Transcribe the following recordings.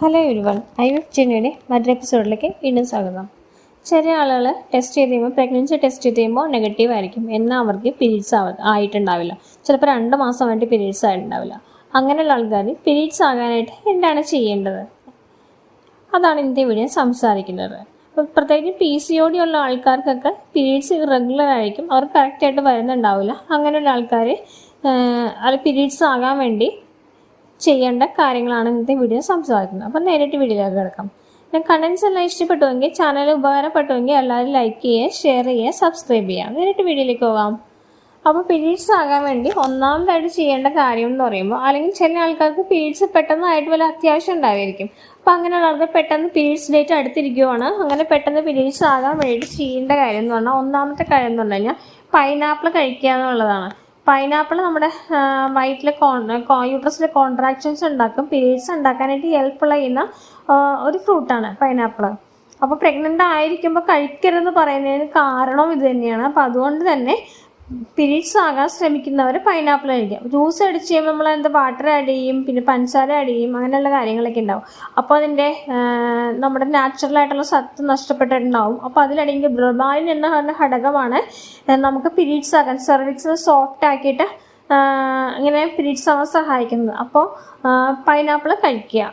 Hello everyone I F ജെന്നിയുടെ മറ്റൊരു എപ്പിസോഡിലേക്ക് വീണ്ടും സ്വാഗതം. ചില ആളുകൾ ടെസ്റ്റ് ചെയ്ത് കഴിയുമ്പോൾ പ്രഗ്നൻസി ടെസ്റ്റ് ചെയ്ത് കഴിയുമ്പോൾ നെഗറ്റീവ് ആയിരിക്കും. എന്നാൽ അവർക്ക് പീരീഡ്സ് ആയിട്ടുണ്ടാവില്ല. ചിലപ്പോൾ രണ്ട് മാസം വേണ്ടി പീരീഡ്സ് ആയിട്ടുണ്ടാവില്ല. അങ്ങനെയുള്ള ആൾക്കാർ പീരീഡ്സ് ആകാനായിട്ട് എന്താണ് ചെയ്യേണ്ടത്? അതാണ് ഇന്നത്തെ വീഡിയോ സംസാരിക്കുന്നത്. പ്രത്യേകിച്ച് പി സി ഒ ഡി ഉള്ള ആൾക്കാർക്കൊക്കെ പീരീഡ്സ് ഇറഗുലർ ആയിരിക്കും. അവർ കറക്റ്റായിട്ട് വരുന്നുണ്ടാവില്ല. അങ്ങനെയുള്ള ആൾക്കാർ അത് പീരീഡ്സ് ആകാൻ വേണ്ടി ചെയ്യേണ്ട കാര്യങ്ങളാണ് ഇന്നത്തെ വീഡിയോ സംസാരിക്കുന്നത്. അപ്പം നേരിട്ട് വീഡിയോയിലേക്ക് കിടക്കാം. പിന്നെ കണ്ടൻസ് എല്ലാം ഇഷ്ടപ്പെട്ടുവെങ്കിൽ ചാനൽ ഉപകാരപ്പെട്ടുവെങ്കിൽ എല്ലാവരും ലൈക്ക് ചെയ്യുക ഷെയർ ചെയ്യുക സബ്സ്ക്രൈബ് ചെയ്യുക. നേരിട്ട് വീഡിയോയിലേക്ക് പോകാം അപ്പോൾ പീരീഡ്സ് ആകാൻ വേണ്ടി ഒന്നാമതായിട്ട് ചെയ്യേണ്ട കാര്യം എന്ന് പറയുമ്പോൾ അല്ലെങ്കിൽ ചില ആൾക്കാർക്ക് പീരീഡ്സ് പെട്ടെന്നായിട്ട് വല്ല അത്യാവശ്യം ഉണ്ടാവുമായിരിക്കും അപ്പോൾ അങ്ങനെയുള്ളവർക്ക് പെട്ടെന്ന് പീരീഡ്സ് ഡേറ്റ് അടുത്തിരിക്കുവാണ്. അങ്ങനെ പെട്ടെന്ന് പീരീഡ്സ് ആകാൻ വേണ്ടി ചെയ്യേണ്ട കാര്യം എന്ന് പറഞ്ഞാൽ ഒന്നാമത്തെ കാര്യം എന്ന് പറഞ്ഞു കഴിഞ്ഞാൽ പൈനാപ്പിൾ കഴിക്കുക എന്നുള്ളതാണ്. പൈനാപ്പിൾ നമ്മുടെ വയറ്റിലെ യൂട്രസിലെ കോൺട്രാക്ഷൻസ് ഉണ്ടാക്കും. പീരീഡ്സ് ഉണ്ടാക്കാനായിട്ട് ഹെൽപ്പ് ചെയ്യുന്ന ഒരു ഫ്രൂട്ടാണ് പൈനാപ്പിൾ അപ്പോൾ പ്രഗ്നന്റ് ആയിരിക്കുമ്പോൾ കഴിക്കരുതെന്ന് പറയുന്നതിന് കാരണം ഇത് തന്നെയാണ്. അപ്പോൾ അതുകൊണ്ട് തന്നെ പീരീഡ്സ് ആകാൻ ശ്രമിക്കുന്നവർ പൈനാപ്പിൾ കഴിക്കാം. ജ്യൂസ് അടിച്ച് കഴിയുമ്പോൾ നമ്മൾ എന്താ വാട്ടർ ആഡ് ചെയ്യും പിന്നെ പഞ്ചസാര ആഡ് ചെയ്യും അങ്ങനെയുള്ള കാര്യങ്ങളൊക്കെ ഉണ്ടാവും. അപ്പോൾ അതിന്റെ നമ്മുടെ നാച്ചുറൽ ആയിട്ടുള്ള സത്ത് നഷ്ടപ്പെട്ടിട്ടുണ്ടാവും. അപ്പോൾ അതിലടങ്ങിയ ബ്രൊമാലിൻ എന്ന പറഞ്ഞ ഘടകമാണ് നമുക്ക് പീരീഡ്സ് ആകാൻ സെർവിക്സ് സോഫ്റ്റ് ആക്കിയിട്ട് ഇങ്ങനെ പിരീഡ്സ് ആവാൻ സഹായിക്കുന്നത്. അപ്പോൾ പൈനാപ്പിൾ കഴിക്കുക.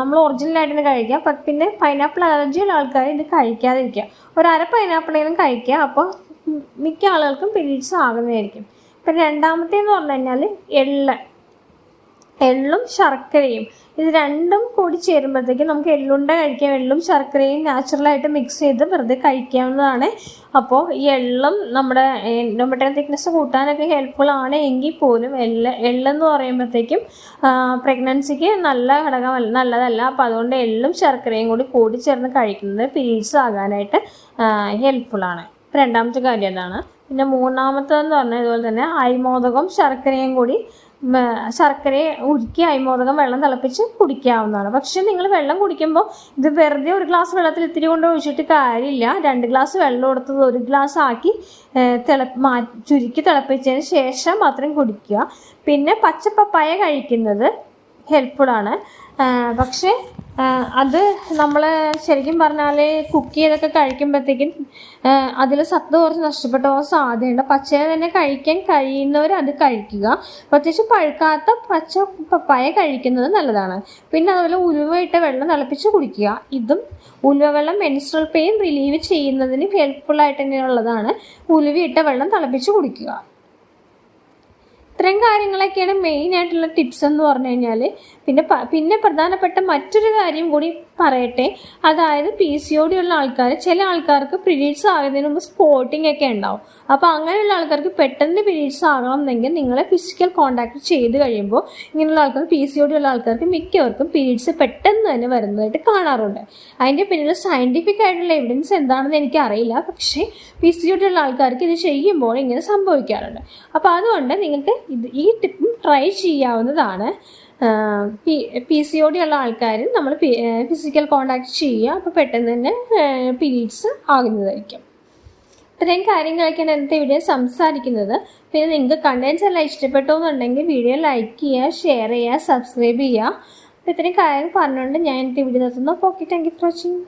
നമ്മൾ ഒറിജിനലായിട്ട് തന്നെ കഴിക്കുക. പിന്നെ പൈനാപ്പിൾ അലർജി ഉള്ള ആൾക്കാർ ഇത് കഴിക്കാതിരിക്കുക. ഒരു അര പൈനാപ്പിളെങ്കിലും കഴിക്കുക. അപ്പോൾ മിക്ക ആളുകൾക്കും പീരീഡ്സ് ആകുന്നതായിരിക്കും. പിന്നെ രണ്ടാമത്തേന്ന് പറഞ്ഞു കഴിഞ്ഞാൽ എള്ള്. എള്ളും ശർക്കരയും. ഇത് രണ്ടും കൂടി ചേരുമ്പോഴത്തേക്കും നമുക്ക് എള്ളുണ്ട കഴിക്കാം. എള്ളും ശർക്കരയും നാച്ചുറലായിട്ട് മിക്സ് ചെയ്ത് വെറുതെ കഴിക്കാവുന്നതാണ്. അപ്പോൾ ഈ എള്ളും നമ്മുടെ എൻഡോമെട്രിയൽ തിക്നെസ് കൂട്ടാനൊക്കെ ഹെൽപ്ഫുൾ ആണ് എങ്കിൽ പോലും എള്ള് എള്ളെന്ന് പറയുമ്പോഴത്തേക്കും പ്രഗ്നൻസിക്ക് നല്ല ഘടകം നല്ലതല്ല. അപ്പോൾ അതുകൊണ്ട് എള്ളും ശർക്കരയും കൂടി കൂടി ചേർന്ന് കഴിക്കുന്നത് പീരീഡ്സ് ആകാനായിട്ട് ഹെൽപ്ഫുൾ ആണ്. രണ്ടാമത്തെ കാര്യം അതാണ് പിന്നെ മൂന്നാമത്തെന്ന് പറഞ്ഞാൽ ഇതുപോലെ തന്നെ അരിമോദകവും ശർക്കരയും കൂടി ശർക്കരയെ ഉരുക്കി അരിമോദകം വെള്ളം തിളപ്പിച്ച് കുടിക്കാവുന്നതാണ്. പക്ഷെ നിങ്ങൾ വെള്ളം കുടിക്കുമ്പോൾ ഇത് വെറുതെ ഒരു ഗ്ലാസ് വെള്ളത്തിൽ ഇത്തിരി കൊണ്ട് ഒഴിച്ചിട്ട് കാര്യമില്ല. രണ്ട് ഗ്ലാസ് വെള്ളം എടുത്തത് ഒരു ഗ്ലാസ് ആക്കി തിള മാ ചുരുക്കി തിളപ്പിച്ചതിന് ശേഷം മാത്രം കുടിക്കുക. പിന്നെ പച്ചപ്പപ്പായ കഴിക്കുന്നത് ഹെൽപ്ഫുള്ളാണ് പക്ഷേ അത് നമ്മൾ ശരിക്കും പറഞ്ഞാൽ കുക്ക് ചെയ്തൊക്കെ കഴിക്കുമ്പോഴത്തേക്കും അതിൽ സത്ത് കുറച്ച് നഷ്ടപ്പെട്ട പോകാൻ സാധ്യതയുണ്ട്. പച്ചയെ തന്നെ കഴിക്കാൻ കഴിയുന്നവർ അത് കഴിക്കുക. പ്രത്യേകിച്ച് പഴുക്കാത്ത പച്ച പപ്പായ കഴിക്കുന്നത് നല്ലതാണ്. പിന്നെ അതുപോലെ ഉലുവയിട്ട വെള്ളം തിളപ്പിച്ച് കുടിക്കുക. ഇതും ഉലുവ വെള്ളം മെൻസ്ട്രൽ പെയിൻ റിലീവ് ചെയ്യുന്നതിന് ഹെൽപ്ഫുൾ ആയിട്ട് തന്നെയുള്ളതാണ്. ഉലുവയിട്ട വെള്ളം തിളപ്പിച്ച് കുടിക്കുക. ഇത്രയും കാര്യങ്ങളൊക്കെയാണ് മെയിൻ ആയിട്ടുള്ള ടിപ്സ് എന്ന് പറഞ്ഞു കഴിഞ്ഞാൽ പിന്നെ പിന്നെ പ്രധാനപ്പെട്ട മറ്റൊരു കാര്യം കൂടി പറയട്ടെ. അതായത് പി സി ഒ ഡി ഉള്ള ആൾക്കാർ ചില ആൾക്കാർക്ക് പീരീഡ്സ് ആകുന്നതിന് മുമ്പ് സ്പോട്ടിംഗ് ഒക്കെ ഉണ്ടാവും. അപ്പോൾ അങ്ങനെയുള്ള ആൾക്കാർക്ക് പെട്ടെന്ന് പീരീഡ്സ് ആകണമെന്നെങ്കിൽ നിങ്ങളെ ഫിസിക്കൽ കോണ്ടാക്ട് ചെയ്ത് കഴിയുമ്പോൾ ഇങ്ങനെയുള്ള ആൾക്കാർ പി സി ഒ ഡി ഉള്ള ആൾക്കാർക്ക് മിക്കവർക്കും പീരീഡ്സ് പെട്ടെന്ന് തന്നെ വരുന്നതായിട്ട് കാണാറുണ്ട്. അതിന്റെ പിന്നിൽ സയന്റിഫിക് ആയിട്ടുള്ള എവിഡൻസ് എന്താണെന്ന് എനിക്ക് അറിയില്ല പക്ഷേ പി സി ഒ ഡി ഉള്ള ആൾക്കാർക്ക് ഇത് ചെയ്യുമ്പോൾ ഇങ്ങനെ സംഭവിക്കാറുണ്ട്. അപ്പോൾ അതുകൊണ്ട് നിങ്ങൾക്ക് ഇത് ഈ ടിപ്പും ട്രൈ ചെയ്യാവുന്നതാണ്. പി സി ഒ ഡി ഉള്ള ആൾക്കാർ നമ്മൾ ഫിസിക്കൽ കോണ്ടാക്ട് ചെയ്യുക. അപ്പോൾ പെട്ടെന്ന് തന്നെ പീരീഡ്സ് ആകുന്നതായിരിക്കും. ഇത്രയും കാര്യങ്ങളൊക്കെയാണ് ഇന്നത്തെ വീഡിയോ സംസാരിക്കുന്നത്. പിന്നെ നിങ്ങൾക്ക് കണ്ടൻസ് എല്ലാം ഇഷ്ടപ്പെട്ടു എന്നുണ്ടെങ്കിൽ വീഡിയോ ലൈക്ക് ചെയ്യുക ഷെയർ ചെയ്യുക സബ്സ്ക്രൈബ് ചെയ്യുക. അപ്പോൾ ഇത്രയും കാര്യങ്ങൾ പറഞ്ഞുകൊണ്ട് ഞാൻ ഇന്നത്തെ വീഡിയോ നിർത്തുന്നു. Okay thank you for watching